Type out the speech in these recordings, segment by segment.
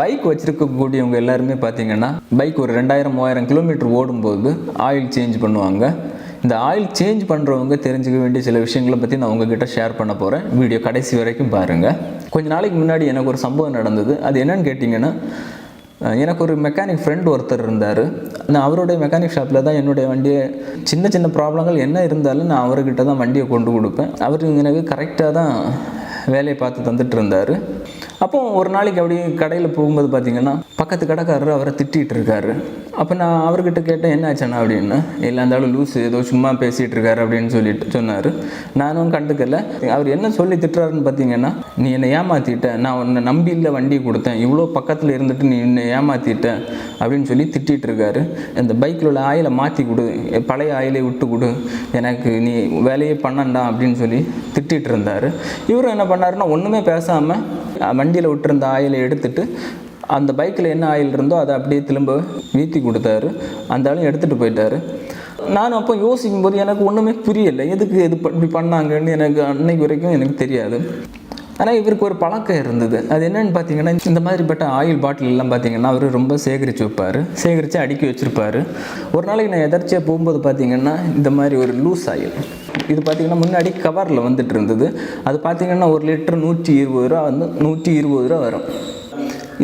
Bike வச்சுருக்கக்கூடியவங்க எல்லாருமே பார்த்தீங்கன்னா bike ஒரு ரெண்டாயிரம் மூவாயிரம் கிலோமீட்டர் ஓடும்போது ஆயில் சேஞ்ச் பண்ணுவாங்க. இந்த ஆயில் சேஞ்ச் பண்ணுறவங்க தெரிஞ்சுக்க வேண்டிய சில விஷயங்களை பற்றி நான் உங்ககிட்ட ஷேர் பண்ண போகிறேன் வீடியோ கடைசி வரைக்கும் பாருங்கள் கொஞ்ச நாளைக்கு முன்னாடி எனக்கு ஒரு சம்பவம் நடந்தது. அது என்னன்னு கேட்டிங்கன்னா எனக்கு ஒரு மெக்கானிக் ஃப்ரெண்ட் ஒருத்தர் இருந்தார். நான் அவருடைய மெக்கானிக் ஷாப்பில் தான் என்னுடைய வண்டியை சின்ன சின்ன ப்ராப்ளங்கள் என்ன இருந்தாலும் நான் அவர்கிட்ட தான் வண்டியை கொண்டு கொடுப்பேன். அவர் எனக்கு கரெக்டாக தான் வேலையை பார்த்து தந்துட்டு இருந்தார். அப்போ ஒரு நாளைக்கு அப்படி கடையில் போகும்போது பார்த்தீங்கன்னா பக்கத்து கடைக்காரர் அவரை திட்டிகிட்டு இருக்காரு அப்போ நான் அவர்கிட்ட கேட்டேன் என்ன ஆச்சுண்ணா அப்படின்னு. இல்லை இருந்தாலும் லூஸ் ஏதோ சும்மா பேசிகிட்டு இருக்காரு அப்படின்னு சொல்லிட்டு சொன்னார். நானும் கண்டுக்கல. அவர் என்ன சொல்லி திட்டுறாருன்னு பார்த்தீங்கன்னா நீ என்னை ஏமாற்றிட்ட நான் உன்னை நம்பி இல்லை வண்டி கொடுத்தேன். இவ்வளோ பக்கத்தில் இருந்துட்டு நீ என்னை ஏமாற்றிட்ட அப்படின்னு சொல்லி திட்டிகிட்டு இருக்காரு இந்த பைக்கில் உள்ள ஆயிலை மாற்றி கொடு. பழைய ஆயிலை விட்டு கொடு. எனக்கு நீ வேலையே பண்ணண்டா அப்படின்னு சொல்லி திட்டிகிட்டு இருந்தார் இவரும் என்ன பண்ணாருன்னா ஒன்றுமே பேசாமல் வண்டி வண்டியில் விட்டுருந்த ஆயிலை எடுத்துட்டு அந்த பைக்கில் என்ன ஆயில் இருந்தோ அதை அப்படியே திரும்ப வீத்தி கொடுத்தாரு. அந்த ஆளும் எடுத்துகிட்டு போயிட்டாரு. நானும் அப்போ யோசிக்கும் போது எனக்கு ஒன்றுமே புரியலை. எதுக்கு இது இப்படி பண்ணாங்கன்னு எனக்கு அன்னைக்கு வரைக்கும் எனக்கு தெரியாது. ஆனால் இவருக்கு ஒரு பழக்கம் இருந்தது. அது என்னன்னு பார்த்தீங்கன்னா இந்த மாதிரிப்பட்ட ஆயில் பாட்டில் எல்லாம் பார்த்தீங்கன்னா அவர் ரொம்ப சேகரித்து வைப்பார். சேகரித்து அடுக்கி வச்சுருப்பாரு. ஒரு நாளைக்கு நான் எதர்ச்சியாக போகும்போது பார்த்தீங்கன்னா இந்த மாதிரி ஒரு லூஸ் ஆயில். இது பார்த்தீங்கன்னா முன்னாடி கவரில் வந்துட்டு இருந்தது அது பார்த்தீங்கன்னா ஒரு லிட்டர் நூற்றி இருபது ரூபா வந்து நூற்றி இருபது ரூபா வரும்.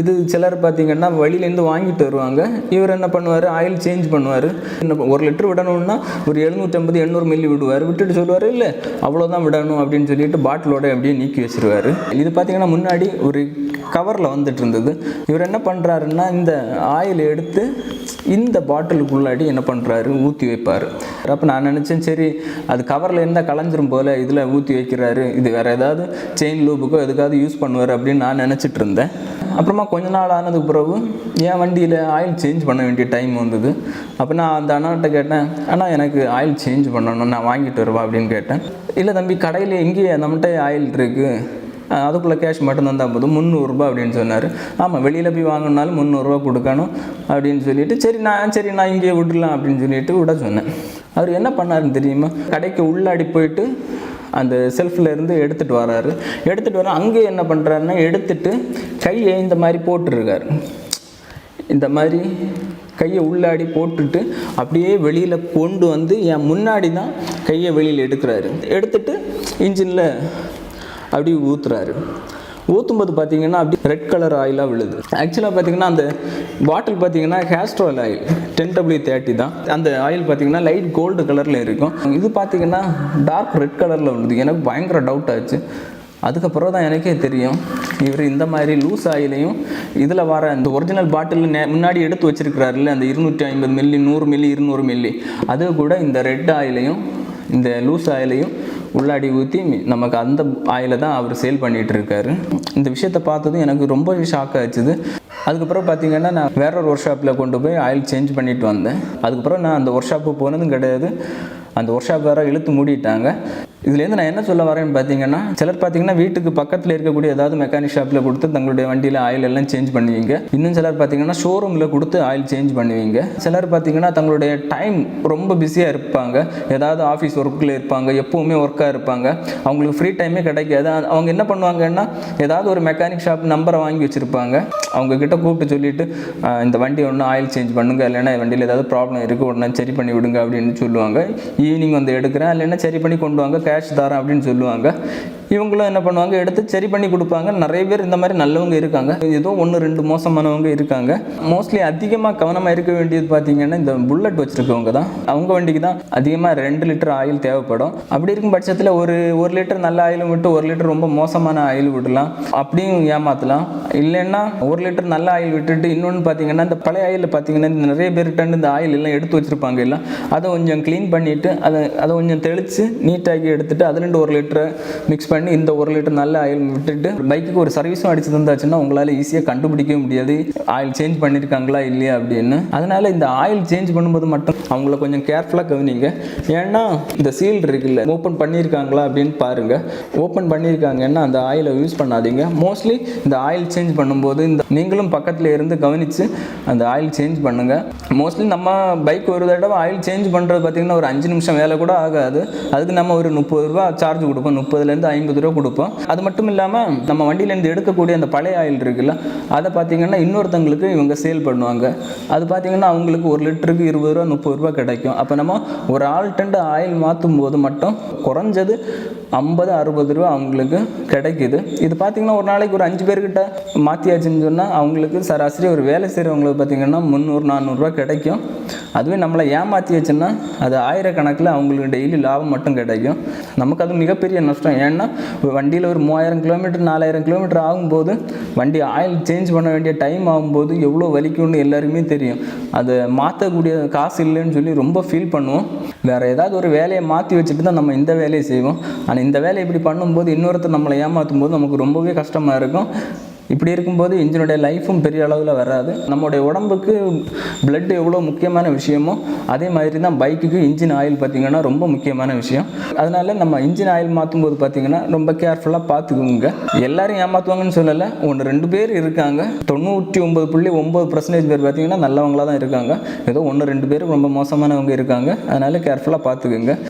இது சிலர் பார்த்தீங்கன்னா வழியிலேருந்து வாங்கிட்டு வருவாங்க. இவர் என்ன பண்ணுவார்? ஆயில் சேஞ்ச் பண்ணுவார். என்ன ஒரு லிட்டர் விடணும்னா ஒரு எழுநூற்றம்பது எண்ணூறு மில்லி விடுவார். விட்டுட்டு சொல்லுவார் இல்லை அவ்வளோதான் விடணும் அப்படின்னு சொல்லிட்டு பாட்டிலோட அப்படியே நீக்கி வச்சிருவாரு. இது பார்த்தீங்கன்னா முன்னாடி ஒரு கவரில் வந்துட்டு இருந்தது இவர் என்ன பண்ணுறாருன்னா இந்த ஆயில் எடுத்து இந்த பாட்டிலுக்குள்ளாடி என்ன பண்ணுறாரு ஊற்றி வைப்பார். அப்போ நான் நினச்சேன் சரி அது கவரில் இருந்தால் கலைஞ்சிரும் போல் இதில் ஊற்றி வைக்கிறாரு. இது வேறு ஏதாவது செயின் லூபுக்கோ எதுக்காவது யூஸ் பண்ணுவார் அப்படின்னு நான் நினச்சிட்டு இருந்தேன். அப்புறமா கொஞ்ச நாள் ஆனதுக்கு பிறகு என் வண்டியில் ஆயில் சேஞ்ச் பண்ண வேண்டிய டைம் வந்தது. அப்போ நான் அந்த அண்ணாட்ட கேட்டேன் அண்ணா எனக்கு ஆயில் சேஞ்ச் பண்ணணும். நான் வாங்கிட்டு வருவா அப்படின்னு கேட்டேன். இல்லை தம்பி கடையில் எங்கேயே நம்மகிட்ட ஆயில் இருக்குது அதுக்குள்ளே கேஷ் மட்டும் தந்தால் போதும். முந்நூறுரூபா அப்படின்னு சொன்னார். ஆமாம் வெளியில் போய் வாங்கினாலும் முந்நூறுரூவா கொடுக்கணும் அப்படின்னு சொல்லிட்டு சரி நான் சரி நான் இங்கேயே விடலாம் அப்படின்னு சொல்லிட்டு விட சொன்னேன். அவர் என்ன பண்ணாருன்னு தெரியுமா? கடைக்கு உள்ளாடி போயிட்டு அந்த செல்ஃபில் இருந்து எடுத்துகிட்டு வராரு. எடுத்துகிட்டு வர அங்கே என்ன பண்ணுறாருன்னா எடுத்துட்டு கையை இந்த மாதிரி போட்டுருக்காரு. இந்த மாதிரி கையை உள்ளாடி போட்டுட்டு அப்படியே வெளியில் கொண்டு வந்து என் முன்னாடி தான் கையை வெளியில் எடுக்கிறாரு. எடுத்துட்டு இன்ஜினில் அப்படி ஊற்றுறாரு ஊற்றும்போது பார்த்தீங்கன்னா அப்படி ரெட் கலர் ஆயிலாக விழுது. ஆக்சுவலாக பார்த்தீங்கன்னா அந்த பாட்டில் பார்த்தீங்கன்னா Castrol oil ten W thirty தான். அந்த ஆயில் பார்த்தீங்கன்னா லைட் கோல்டு கலரில் இருக்கும். இது பார்த்தீங்கன்னா டார்க் ரெட் கலரில் விழுது. எனக்கு பயங்கர டவுட் ஆச்சு. அதுக்கப்புறம் தான் எனக்கே தெரியும். இவர் இந்த மாதிரி லூஸ் ஆயிலையும் இதில் வர இந்த ஒரிஜினல் பாட்டில் முன்னாடி எடுத்து வச்சிருக்கிறாருல்ல அந்த இருநூற்றி ஐம்பது மில்லி நூறு மில்லி இருநூறு மில்லி அது கூட இந்த ரெட் ஆயிலையும் இந்த லூஸ் ஆயிலையும் உள்ளாடி ஊற்றி நமக்கு அந்த ஆயிலை தான் அவர் சேல் பண்ணிட்டு இருக்காரு இந்த விஷயத்தை பார்த்ததும் எனக்கு ரொம்ப ஷாக் ஆச்சுது. அதுக்கப்புறம் பார்த்தீங்கன்னா நான் வேற ஒரு ஒர்க் ஷாப்பில் கொண்டு போய் ஆயில் சேஞ்ச் பண்ணிட்டு வந்தேன். அதுக்கப்புறம் நான் அந்த ஒர்க் ஷாப்பு போனதும் கிடையாது. அந்த ஒர்க் ஷாப் வேறு இழுத்து மூடிட்டாங்க. இதுலேருந்து நான் என்ன சொல்ல வரேன்னு பார்த்தீங்கன்னா சிலர் பார்த்தீங்கன்னா வீட்டுக்கு பக்கத்தில் இருக்கக்கூடிய ஏதாவது மெக்கானிக் ஷாப்பில் கொடுத்து தங்களுடைய வண்டியில் ஆயில் எல்லாம் சேஞ்ச் பண்ணுவீங்க. இன்னும் சிலர் பார்த்தீங்கன்னா ஷோரூமில் கொடுத்து ஆயில் சேஞ்ச் பண்ணுவீங்க. சிலர் பார்த்தீங்கன்னா தங்களுடைய டைம் ரொம்ப பிஸியாக இருப்பாங்க. ஏதாவது ஆஃபீஸ் ஒர்க்கில் இருப்பாங்க எப்போவுமே ஒர்க்காக இருப்பாங்க. அவங்களுக்கு ஃப்ரீ டைமே கிடைக்காது. அவங்க என்ன பண்ணுவாங்கன்னா ஏதாவது ஒரு மெக்கானிக் ஷாப் நம்பரை வாங்கி வச்சுருப்பாங்க. அவங்கக்கிட்ட கூப்பிட்டு சொல்லிட்டு இந்த வண்டி ஒன்று ஆயில் சேஞ்ச் பண்ணுங்க. இல்லைன்னா வண்டியில் ஏதாவது ப்ராப்ளம் இருக்குது உடனே சரி பண்ணி விடுங்க. அப்படின்னு சொல்லுவாங்க. ஈவினிங் வந்து எடுக்கிறேன். இல்லைன்னா சரி பண்ணி கொண்டு வாங்க கேஷ் தரேன் அப்படின்னு சொல்லுவாங்க. இவங்களும் என்ன பண்ணுவாங்க எடுத்து சரி பண்ணி கொடுப்பாங்க. நிறைய பேர் இந்த மாதிரி நல்லவங்க இருக்காங்க. ஏதோ ஒன்று ரெண்டு மோசமானவங்க இருக்காங்க. மோஸ்ட்லி அதிகமாக கவனமாக இருக்க வேண்டியது பார்த்தீங்கன்னா இந்த புல்லட் வச்சுருக்கவங்க தான். அவங்க வண்டிக்கு தான் அதிகமாக ரெண்டு லிட்டர் ஆயில் தேவைப்படும். அப்படி இருக்கும் பட்சத்தில் ஒரு ஒரு லிட்டர் நல்ல ஆயிலும் விட்டு ஒரு லிட்டர் ரொம்ப மோசமான ஆயில் விடலாம். அப்படியும் ஏமாற்றலாம் இல்லைன்னா ஒரு லிட்டர் நல்ல ஆயில் விட்டுட்டு இன்னொன்று பார்த்தீங்கன்னா இந்த பழைய ஆயில் பார்த்தீங்கன்னா இந்த நிறைய பேர்கிட்ட இந்த ஆயில் எல்லாம் எடுத்து வச்சுருப்பாங்க எல்லாம் அதை கொஞ்சம் க்ளீன் பண்ணிவிட்டு அதை அதை கொஞ்சம் தெளித்து நீட்டாக்கி எடுத்துட்டு அதுல ரெண்டு ஒரு லிட்டரை மிக்ஸ் பண்ணி இந்த ஒரு லிட்டர் நல்ல ஆயில் விட்டுட்டு பைக்குக்கு ஒரு சர்வீஸும் அடிச்சு தந்தாச்சுன்னா உங்களால் ஈஸியாக கண்டுபிடிக்கவே முடியாது. ஆயில் சேஞ்ச் பண்ணியிருக்காங்களா இல்லையா அப்படின்னு. அதனால் இந்த ஆயில் சேஞ்ச் பண்ணும்போது மட்டும் அவங்கள கொஞ்சம் கேர்ஃபுல்லாக கவனிங்க. ஏன்னா இந்த சீல் இருக்குல்ல ஓப்பன் பண்ணியிருக்காங்களா அப்படின்னு பாருங்கள் ஓப்பன் பண்ணியிருக்காங்கன்னா அந்த ஆயிலை யூஸ் பண்ணாதீங்க. மோஸ்ட்லி இந்த ஆயில் சேஞ்ச் பண்ணும்போது இந்த நீங்களும் பக்கத்தில் இருந்து கவனித்து அந்த ஆயில் சேஞ்ச் பண்ணுங்க. மோஸ்ட்லி நம்ம பைக் ஒரு தடவை ஆயில் சேஞ்ச் பண்ணுறது பார்த்தீங்கன்னா ஒரு அஞ்சு நிமிஷம் வேலை கூட ஆகாது. அதுக்கு நம்ம ஒரு முப்பது ரூபா சார்ஜ் கொடுப்போம். முப்பதுலேருந்து ஐம்பது ரூபா கொடுப்போம். அது மட்டும் இல்லாமல் நம்ம வண்டியிலேருந்து எடுக்கக்கூடிய அந்த பழைய ஆயில் இருக்குல்ல அதை பார்த்தீங்கன்னா இன்னொருத்தங்களுக்கு இவங்க சேல் பண்ணுவாங்க. அது பார்த்தீங்கன்னா அவங்களுக்கு ஒரு லிட்டருக்கு இருபது ரூபா முப்பது ரூபா கிடைக்கும். அப்போ நம்ம ஒரு ஆல்டண்ட் ஆயில் மாற்றும் போது மட்டும் குறைஞ்சது ஐம்பது அறுபது ரூபா அவங்களுக்கு கிடைக்குது. இது பார்த்தீங்கன்னா ஒரு நாளைக்கு ஒரு அஞ்சு பேர்கிட்ட மாற்றியாச்சுன்னு சொன்னால் அவங்களுக்கு சராசரி ஒரு வேலை செய்கிறவங்களுக்கு பார்த்திங்கன்னா முந்நூறு நானூறுரூவா கிடைக்கும். அதுவே நம்மளை ஏமாற்றியாச்சுன்னா அது ஆயிரக்கணக்கில் அவங்களுக்கு டெய்லி லாபம் மட்டும் கிடைக்கும். நமக்கு அது மிகப்பெரிய நஷ்டம். ஏன்னா வண்டியில் ஒரு மூவாயிரம் கிலோமீட்டர் நாலாயிரம் கிலோமீட்டர் ஆகும்போது வண்டி ஆயில் சேஞ்ச் பண்ண வேண்டிய டைம் ஆகும்போது எவ்வளோ வலிக்கும்னு எல்லாருக்குமே தெரியும். அதை மாற்றக்கூடிய காசு இல்லைன்னு சொல்லி ரொம்ப ஃபீல் பண்ணுவோம். வேறு ஏதாவது ஒரு வேலையை மாற்றி வச்சுட்டு தான் நம்ம இந்த வேலையை செய்வோம். ஆனால் இந்த வேலையை இப்படி பண்ணும்போது இன்னொருத்தர் நம்மளை ஏமாற்றும் போது நமக்கு ரொம்பவே கஷ்டமாக இருக்கும். இப்படி இருக்கும்போது இன்ஜினுடைய லைஃப்பும் பெரிய அளவில் வராது. நம்மளுடைய உடம்புக்கு பிளட் எவ்வளோ முக்கியமான விஷயமோ அதே மாதிரி தான் பைக்குக்கு இன்ஜின் ஆயில் பார்த்திங்கன்னா ரொம்ப முக்கியமான விஷயம். அதனால நம்ம இன்ஜின் ஆயில் மாற்றும் போது பார்த்திங்கன்னா ரொம்ப கேர்ஃபுல்லாக பார்த்துக்குங்க. எல்லாரும் ஏமாற்றுவாங்கன்னு சொல்லலை ஒன்று ரெண்டு பேர் இருக்காங்க. தொண்ணூற்றி ஒம்பது புள்ளி ஒம்பது பர்சன்டேஜ் பேர் பார்த்திங்கன்னா நல்லவங்களாக தான் இருக்காங்க. ஏதோ ஒன்று ரெண்டு பேர் ரொம்ப மோசமானவங்க இருக்காங்க. அதனால் கேர்ஃபுல்லாக பார்த்துக்குங்க.